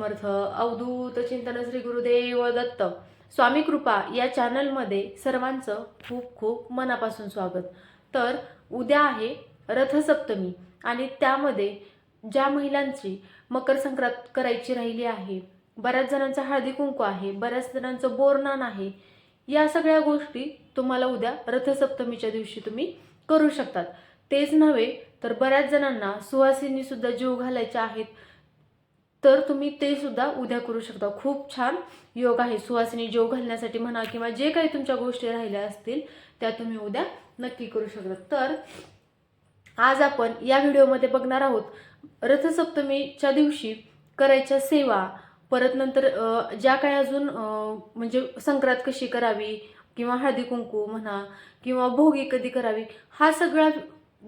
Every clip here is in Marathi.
समर्थ अवधूत चिंतन श्री गुरुदेव दत्त. स्वामी कृपा या चॅनलमध्ये सर्वांचं खूप खूप मनापासून स्वागत. तर उद्या आहे रथसप्तमी आणि त्यामध्ये ज्या महिलांची मकर संक्रांत करायची राहिली आहे बऱ्याच जणांचा हळदी कुंकू आहे बऱ्याच जणांचं बोरनान आहे या सगळ्या गोष्टी तुम्हाला उद्या रथसप्तमीच्या दिवशी तुम्ही करू शकतात. तेच नव्हे तर बऱ्याच जणांना सुवासिनी सुद्धा जीव घालायच्या आहेत तर तुम्ही ते सुद्धा उद्या करू शकता. खूप छान योग आहे. सुवासिनी जीव घालण्यासाठी म्हणा किंवा जे काही तुमच्या गोष्टी राहिल्या असतील त्या तुम्ही उद्या नक्की करू शकता. तर आज आपण या व्हिडिओमध्ये बघणार आहोत रथसप्तमीच्या दिवशी करायच्या सेवा परत नंतर ज्या काही अजून म्हणजे संक्रांत कशी करावी किंवा हळदी कुंकू म्हणा किंवा भोगी कधी करावी हा सगळा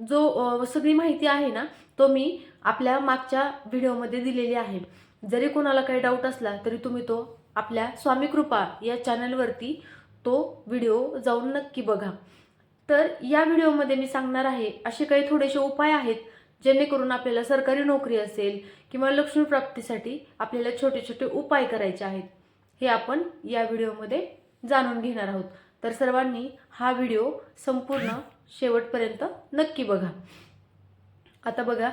जो सगळी माहिती आहे ना तो मी आपल्या मागच्या व्हिडिओमध्ये दिलेली आहे. जरी कोणाला काही डाऊट असला तरी तुम्ही तो आपल्या स्वामी कृपा या चॅनलवरती तो व्हिडिओ जाऊन नक्की बघा. तर या व्हिडिओमध्ये मी सांगणार आहे असे काही थोडेसे उपाय आहेत जेणेकरून आपल्याला सरकारी नोकरी असेल किंवा लक्ष्मी प्राप्तीसाठी आपल्याला छोटे छोटे उपाय करायचे आहेत हे आपण या व्हिडिओमध्ये जाणून घेणार आहोत. तर सर्वांनी हा व्हिडिओ संपूर्ण शेवटपर्यंत नक्की बघा. आता बघा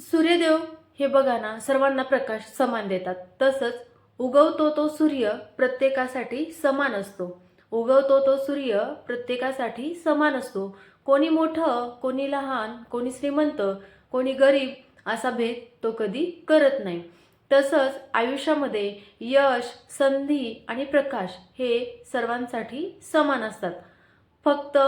सूर्यदेव हे बघा ना सर्वांना प्रकाश समान देतात. तसंच उगवतो तो सूर्य प्रत्येकासाठी समान असतो. उगवतो तो सूर्य प्रत्येकासाठी समान असतो. कोणी मोठं कोणी लहान कोणी श्रीमंत कोणी गरीब असा भेद तो कधी करत नाही. तसंच आयुष्यामध्ये यश संधी आणि प्रकाश हे सर्वांसाठी समान असतात. फक्त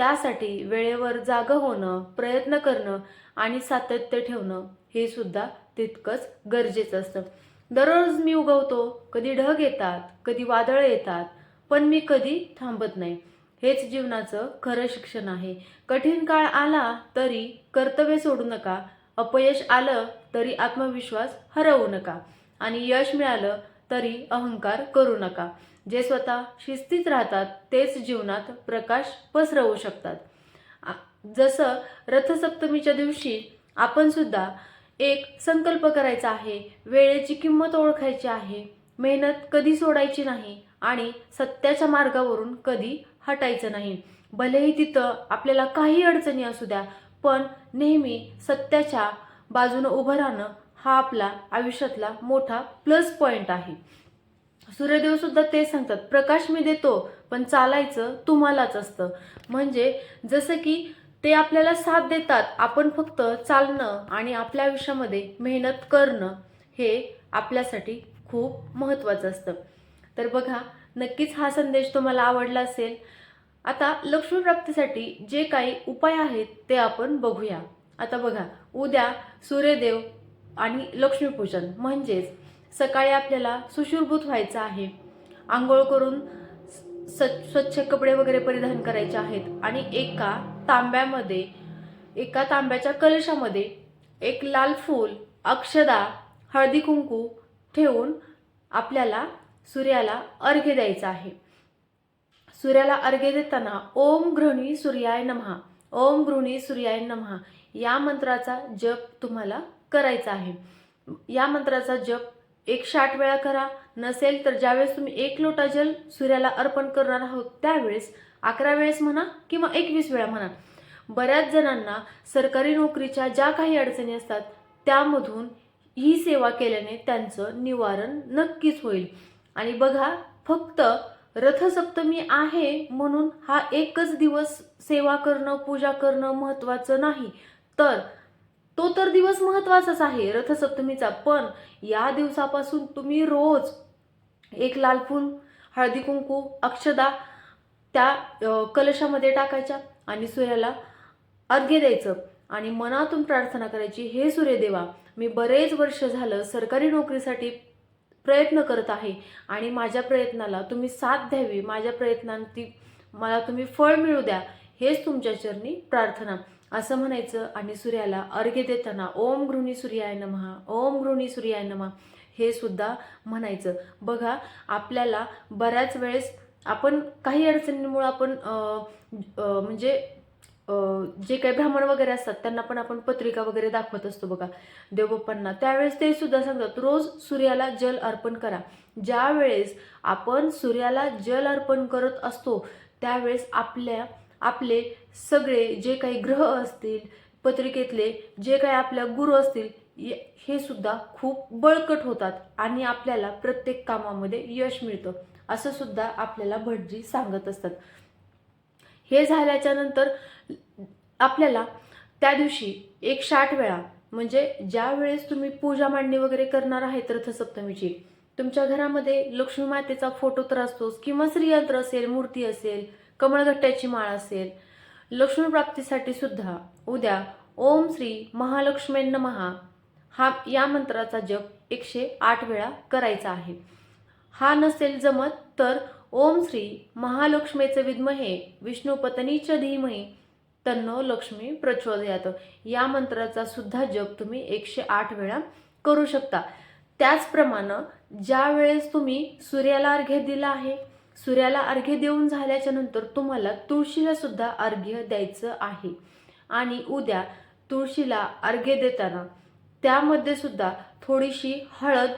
त्यासाठी वेळेवर जागं होणं प्रयत्न करणं आणि सातत्य ठेवणं हे सुद्धा तितकंच गरजेचं असतं. दररोज मी उगवतो कधी ढग येतात कधी वादळं येतात पण मी कधी थांबत नाही. हेच जीवनाचं खरं शिक्षण आहे. कठीण काळ आला तरी कर्तव्य सोडू नका अपयश आलं तरी आत्मविश्वास हरवू नका आणि यश मिळालं तरी अहंकार करू नका. जे स्वतः शिस्तीत राहतात तेच जीवनात प्रकाश पसरवू शकतात. जसं रथसप्तमीच्या दिवशी आपण सुद्धा एक संकल्प करायचा आहे वेळेची किंमत ओळखायची आहे मेहनत कधी सोडायची नाही आणि सत्याच्या मार्गावरून कधी हटायचं नाही. भलेही तिथं आपल्याला काही अडचणी असू द्या पण नेहमी सत्याच्या बाजूनं उभं राहणं हा आपला आयुष्यातला मोठा प्लस पॉईंट आहे. सूर्यदेव सुद्धा तेच सांगतात प्रकाश मी देतो पण चालायचं तुम्हालाच असतं. म्हणजे जसं की ते आपल्याला साथ देतात आपण फक्त चालणं आणि आपल्या आयुष्यामध्ये मेहनत करणं हे आपल्यासाठी खूप महत्त्वाचं असतं. तर बघा नक्कीच हा संदेश तुम्हाला आवडला असेल. आता लक्ष्मीप्राप्तीसाठी जे काही उपाय आहेत ते आपण बघूया. आता बघा उद्या सूर्यदेव आणि लक्ष्मीपूजन म्हणजेच सकाळी आपल्याला सुशुरभूत व्हायचं आहे. आंघोळ करून स्व स्वच्छ कपडे वगैरे परिधान करायचे आहेत. आणि एका तांब्यामध्ये एका तांब्याच्या कलशामध्ये एक लाल फूल अक्षदा हळदी कुंकू ठेवून आपल्याला सूर्याला अर्घ्य द्यायचा आहे. सूर्याला अर्घ्य देताना ओम गृहिणी सूर्याय नमहा. ओम गृहिणी सूर्याय नमहा. या मंत्राचा जप तुम्हाला करायचा आहे. या मंत्राचा जप एकशे आठ वेळा करा. नसेल तर ज्यावेळेस तुम्ही एक लोटा जल सूर्याला अर्पण करणार आहोत त्यावेळेस अकरा वेळेस म्हणा किंवा एकवीस वेळा म्हणा. बऱ्याच जणांना सरकारी नोकरीच्या ज्या काही अडचणी असतात त्यामधून ही सेवा केल्याने त्यांचं निवारण नक्कीच होईल. आणि बघा फक्त रथसप्तमी आहे म्हणून हा एकच दिवस सेवा करणं पूजा करणं महत्त्वाचं नाही. तर तो तर दिवस महत्त्वाचाच आहे रथसप्तमीचा. पण या दिवसापासून तुम्ही रोज एक लाल फूल हळदी कुंकू अक्षदा त्या कलशामध्ये टाकायच्या आणि सूर्याला अर्घ्य द्यायचं आणि मनातून प्रार्थना करायची हे सूर्यदेवा मी बरेच वर्ष झालं सरकारी नोकरीसाठी प्रयत्न करत आहे आणि माझ्या प्रयत्नाला तुम्ही साथ द्यावी माझ्या प्रयत्नांती मला तुम्ही फळ मिळू द्या हेच तुमच्या चरणी प्रार्थना. असं म्हणायचं आणि सूर्याला अर्घ्य देताना ओम गृहिणी सूर्याय नमहा ओम गृहिणी सूर्याय नमः हे सुद्धा म्हणायचं. बघा आपल्याला बऱ्याच वेळेस आपण काही अडचणींमुळे आपण म्हणजे जे काही ब्राह्मण वगैरे असतात त्यांना पण आपण पत्रिका वगैरे दाखवत असतो बघा देवबाप्पांना त्यावेळेस ते सुद्धा सांगतात रोज सूर्याला जल अर्पण करा. ज्यावेळेस आपण सूर्याला जल अर्पण करत असतो त्यावेळेस आपल्या आपले सगळे जे काही ग्रह असतील पत्रिकेतले जे काही आपल्या गुरु असतील हे सुद्धा खूप बळकट होतात आणि आपल्याला प्रत्येक कामामध्ये यश मिळतं असं सुद्धा आपल्याला भटजी सांगत असतात. हे झाल्याच्यानंतर आपल्याला त्या दिवशी एकशे आठ वेळा म्हणजे ज्या वेळेस तुम्ही पूजा मांडणी वगैरे करणार आहेत रथसप्तमीची तुमच्या घरामध्ये लक्ष्मी मातेचा फोटो तर असतोच किंवा श्रीयंत्र असेल मूर्ती असेल कमळघट्ट्याची माळ असेल. लक्ष्मीप्राप्तीसाठी सुद्धा उद्या ओम श्री महालक्ष्मी नमहा हा या मंत्राचा जप एकशे आठ वेळा करायचा आहे. हा नसेल जमत तर ओम श्री महालक्ष्मीचं विद्महे विष्णुपत्नीच्या धीमही तन्नो लक्ष्मी प्रचोदयात. या मंत्राचा सुद्धा जप तुम्ही एकशे आठ वेळा करू शकता. त्याचप्रमाणे ज्या वेळेस तुम्ही सूर्याला अर्घ्य दिला आहे सूर्याला अर्घ्य देऊन झाल्याच्यानंतर तुम्हाला तुळशीला सुद्धा अर्घ्य द्यायचं आहे. आणि उद्या तुळशीला अर्घ्य देताना त्यामध्ये सुद्धा थोडीशी हळद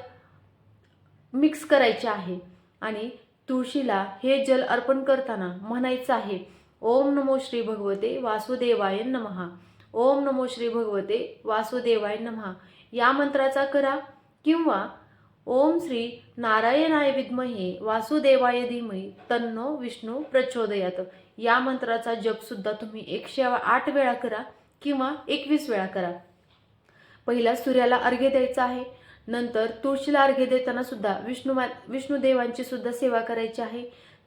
मिक्स करायची आहे. आणि तुळशीला हे जल अर्पण करताना म्हणायचं आहे ओम नमो श्री भगवते वासुदेवाय नमहा ओम नमो श्री भगवते वासुदेवाय नमहा या मंत्राचा करा किंवा ओम श्री नारायणाय विद्महे वासुदेवाय धीमहि तन्नो विष्णू प्रचोदयात. या मंत्राचा जपसुद्धा तुम्ही एकशे आठ वेळा करा किंवा एकवीस वेळा करा. पहिला सूर्याला अर्घ्य द्यायचा आहे. नंतर तुळशीला अर्घ्य देताना सुद्धा विष्णू मा विष्णुदेवांची सुद्धा सेवा करायची आहे.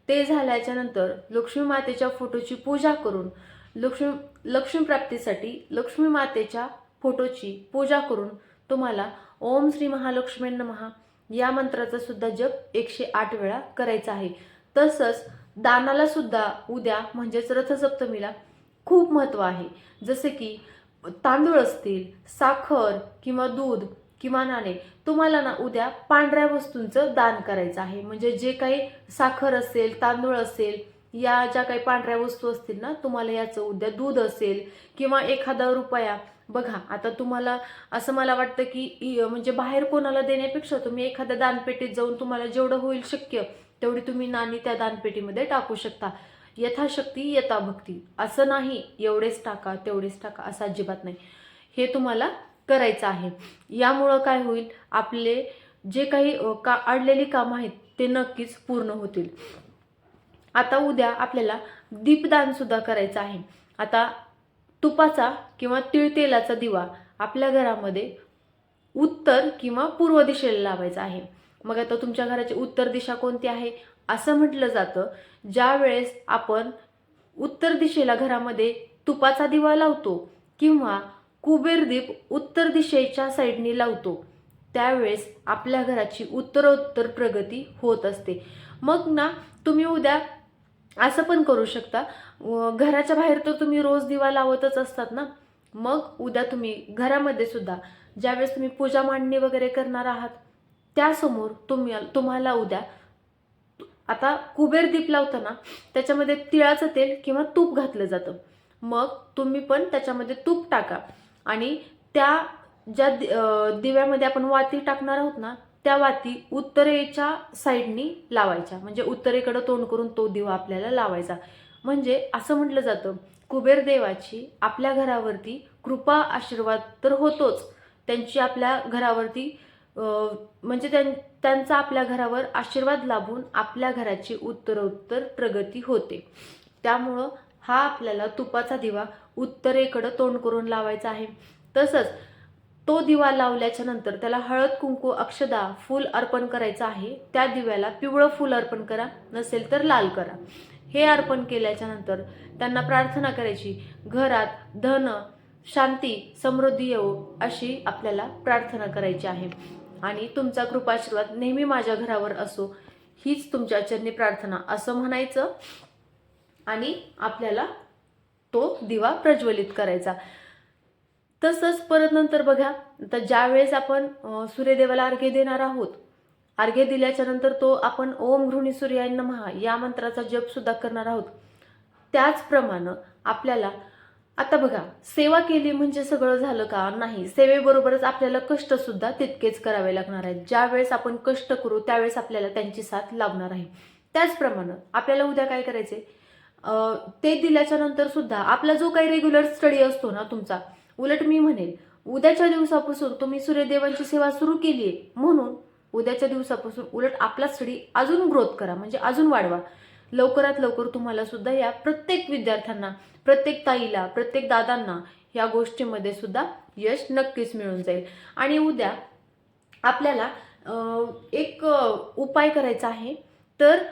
ते झाल्याच्यानंतर लक्ष्मी मातेच्या फोटोची पूजा करून लक्ष्मी लक्ष्मी प्राप्तीसाठी लक्ष्मी मातेच्या फोटोची पूजा करून तुम्हाला ओम श्री महालक्ष्मी नमहा या मंत्राचा सुद्धा जप एकशे आठ वेळा करायचा आहे. तसंच दानाला सुद्धा उद्या म्हणजेच रथसप्तमीला खूप महत्त्व आहे. जसे की तांदूळ असतील साखर किंवा दूध किंवा नाणे तुम्हाला ना उद्या पांढऱ्या वस्तूंचं दान करायचं आहे. म्हणजे जे काही साखर असेल तांदूळ असेल या ज्या काही पांढऱ्या वस्तू असतील ना तुम्हाला याचं उद्या दूध असेल किंवा एखादा रुपया बघा आता तुम्हाला असं मला वाटतं की म्हणजे बाहेर कोणाला देण्यापेक्षा तुम्ही एखाद्या दानपेटीत जाऊन तुम्हाला जेवढं होईल शक्य तेवढी तुम्ही नाणी त्या दानपेटीमध्ये टाकू शकता. यथाशक्ती यथाभक्ती असं नाही एवढेच टाका तेवढेच टाका असं अजिबात नाही. हे तुम्हाला करायचं आहे. यामुळं काय होईल आपले जे काही का अडलेली कामं आहेत ते नक्कीच पूर्ण होतील. आता उद्या आपल्याला दीपदान सुद्धा करायचं आहे. आता तुपाचा किंवा तिळतेलाचा दिवा आपल्या घरामध्ये उत्तर किंवा पूर्व दिशेला लावायचा आहे. मग आता तुमच्या घराची उत्तर दिशा कोणती आहे? असं म्हटलं जातं. ज्या वेळेस आपण उत्तर दिशेला घरामध्ये तुपाचा दिवा लावतो किंवा कुबेर दीप उत्तर दिशेच्या साईडने लावतो त्यावेळेस आपल्या घराची उत्तरोत्तर प्रगती होत असते. मग ना तुम्ही उद्या असं पण करू शकता. घराच्या बाहेर तर तुम्ही रोज दिवा लावतच असतात ना. मग उद्या तुम्ही घरामध्ये सुद्धा ज्यावेळेस तुम्ही पूजा मांडणी वगैरे करणार आहात त्यासमोर तुम्ही तुम्हाला उद्या आता कुबेर दीप लावताना त्याच्यामध्ये तिळाचं तेल किंवा तूप घातलं जातं. मग तुम्ही पण त्याच्यामध्ये तूप टाका. आणि त्या ज्या दि- दिव्यामध्ये आपण वाती टाकणार आहोत ना त्या वाती उत्तरेच्या साईडनी लावायच्या. म्हणजे उत्तरेकडं तोंड करून तो दिवा आपल्याला लावायचा. म्हणजे असं म्हटलं जातं कुबेर देवाची आपल्या घरावरती कृपा आशीर्वाद तर होतोच. त्यांची आपल्या घरावरती म्हणजे त्यां त्यांचा आपल्या घरावर आशीर्वाद लाभून आपल्या घराची उत्तरोत्तर प्रगती होते. त्यामुळं हा आपल्याला तुपाचा दिवा उत्तरेकडं तोंड करून लावायचा आहे. तसंच तो दिवा लावल्याच्या नंतर त्याला हळद कुंकू अक्षदा फूल अर्पण करायचं आहे. त्या दिव्याला पिवळं फूल अर्पण करा नसेल तर लाल करा. हे अर्पण केल्याच्यानंतर त्यांना प्रार्थना करायची घरात धन शांती समृद्धी येऊ अशी आपल्याला प्रार्थना करायची आहे. आणि तुमचा कृपाशीर्वाद नेहमी माझ्या घरावर असो हीच तुमच्या चरणी प्रार्थना असं म्हणायचं. आणि आपल्याला तो दिवा प्रज्वलित करायचा. तसंच परत नंतर बघा तर ज्या वेळेस आपण सूर्यदेवाला अर्घ्य देणार आहोत अर्घ्य दिल्याच्या नंतर तो आपण ओम घृणी सूर्याय नमहा या मंत्राचा जप सुद्धा करणार आहोत. त्याचप्रमाणे आपल्याला आता बघा सेवा केली म्हणजे सगळं झालं का? नाही सेवेबरोबरच आपल्याला कष्ट सुद्धा तितकेच करावे लागणार आहेत. ज्या वेळेस आपण कष्ट करू त्यावेळेस आपल्याला त्यांची साथ लाभणार आहे. त्याचप्रमाणे आपल्याला उद्या काय करायचे ते दिल्याच्या नंतर सुद्धा आपला जो काही रेग्युलर स्टडी असतो ना तुमचा उलट मी म्हणेल उद्याच्या दिवसापासून तुम्ही सूर्यदेवांची सेवा सुरू केली आहे म्हणून उद्याच्या दिवसापासून उलट आपला स्टडी अजून ग्रोथ करा म्हणजे अजून वाढवा. लवकरात लवकर तुम्हाला सुद्धा या प्रत्येक विद्यार्थ्यांना प्रत्येक ताईला प्रत्येक दादांना या गोष्टीमध्ये सुद्धा यश नक्कीच मिळून जाईल. आणि उद्या आपल्याला एक उपाय करायचा आहे. तर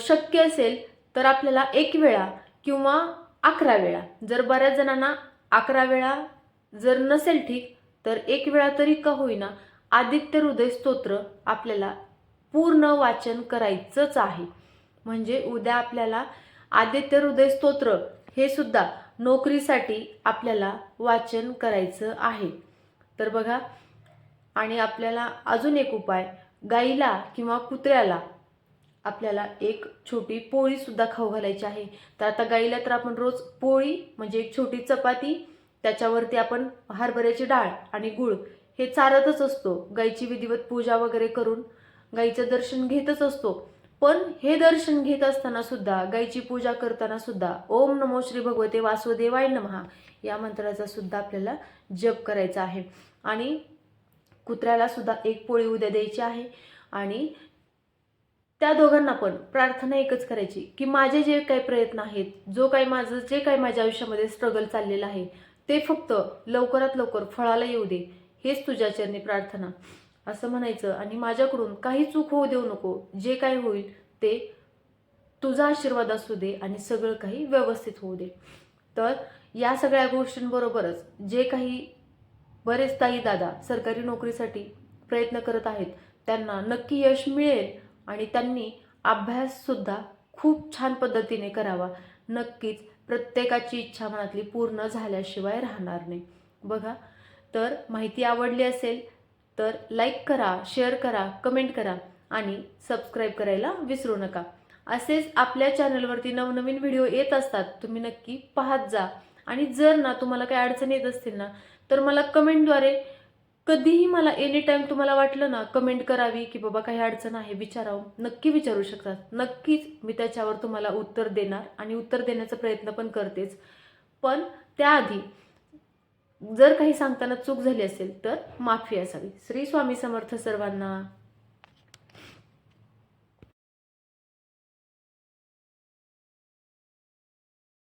शक्य असेल तर आपल्याला एक वेळा किंवा अकरा वेळा जर बऱ्याच जणांना अकरा वेळा जर नसेल ठीक तर एक वेळा तरी का होईना आदित्य हृदय स्तोत्र आपल्याला पूर्ण वाचन करायचंच आहे. म्हणजे उद्या आपल्याला आदित्य हृदय स्तोत्र हे सुद्धा नोकरीसाठी आपल्याला वाचन करायचं आहे. तर बघा आणि आपल्याला अजून एक उपाय गाईला किंवा कुत्र्याला आपल्याला एक छोटी पोळीसुद्धा खाऊ घालायची आहे. तर आता गाईला तर आपण रोज पोळी म्हणजे एक छोटी चपाती त्याच्यावरती आपण हरभऱ्याची डाळ आणि गुळ हे चारतच असतो. गाईची विधिवत पूजा वगैरे करून गाईचं दर्शन घेतच असतो. पण हे दर्शन घेत असताना सुद्धा गाईची पूजा करताना सुद्धा ओम नमो श्री भगवते वासुदेवाय नमहा या मंत्राचा सुद्धा आपल्याला जप करायचा आहे. आणि कुत्र्याला सुद्धा एक पोळी उद्या द्यायची आहे. आणि त्या दोघांना पण प्रार्थना एकच करायची की माझे जे काही प्रयत्न आहेत जो काही माझं जे काही माझ्या आयुष्यामध्ये स्ट्रगल चाललेलं आहे ते फक्त लवकरात लवकर फळाला येऊ दे. हेच तुझ्या चरणी प्रार्थना. असं म्हणायचं आणि माझ्याकडून काही चूक होऊ देऊ नको. जे काही होईल ते तुझा आशीर्वाद असू दे आणि सगळं काही व्यवस्थित होऊ दे. तर या सगळ्या गोष्टींबरोबरच जे काही बरेच ताई दादा सरकारी नोकरीसाठी प्रयत्न करत आहेत त्यांना नक्की यश मिळेल आणि त्यांनी अभ्याससुद्धा खूप छान पद्धतीने करावा. नक्कीच प्रत्येकाची इच्छा मनातली पूर्ण झाल्याशिवाय राहणार नाही. बघा तर माहिती आवडली असेल तर लाईक करा शेअर करा कमेंट करा आणि सबस्क्राईब करायला विसरू नका. असेच आपल्या चॅनलवरती नवनवीन व्हिडिओ येत असतात तुम्ही नक्की पाहत जा. आणि जर ना तुम्हाला काही अडचण येत असतील ना तर मला कमेंटद्वारे कधीही मला एनी टाईम तुम्हाला वाटलं ना कमेंट करावी की बाबा काही अडचण आहे विचारावं. नक्की विचारू शकतात. नक्कीच मी त्याच्यावर तुम्हाला उत्तर देणार आणि उत्तर देण्याचा प्रयत्न पण करतेच. पण त्याआधी जर काही सांगताना चूक झाली असेल तर माफी असावी. श्री स्वामी समर्थ सर्वांना.